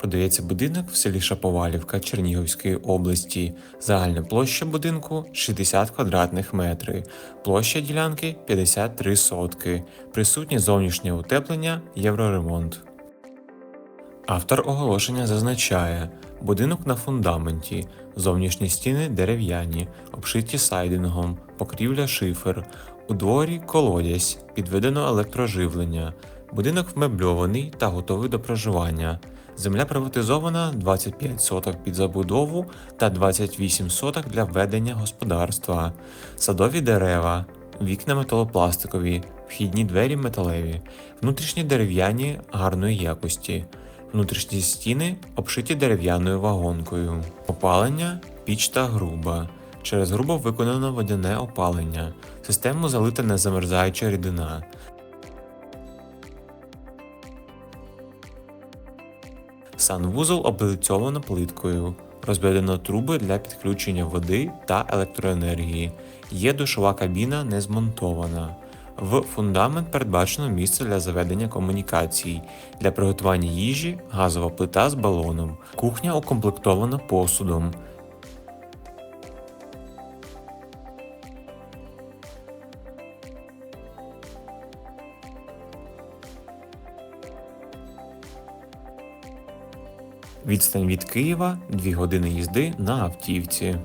Продається будинок в селі Шаповалівка Чернігівської області. Загальна площа будинку 60 квадратних метрів. Площа ділянки 53 сотки. Присутнє зовнішнє утеплення, євроремонт. Автор оголошення зазначає: будинок на фундаменті, зовнішні стіни дерев'яні, обшиті сайдингом, покрівля шифер, у дворі колодязь, підведено електроживлення. Будинок вмебльований та готовий до проживання. Земля приватизована 25 соток під забудову та 28 соток для ведення господарства, садові дерева, вікна металопластикові, вхідні двері металеві, внутрішні дерев'яні гарної якості. Внутрішні стіни обшиті дерев'яною вагонкою. Опалення піч та груба. Через грубо виконано водяне опалення. Систему залита незамерзаюча рідина. Санвузол облицьовано плиткою. Розведено труби для підключення води та електроенергії. Є душова кабіна не змонтована. В фундамент передбачено місце для заведення комунікацій, для приготування їжі, газова плита з балоном. Кухня укомплектована посудом. Відстань від Києва 2 години їзди на автівці.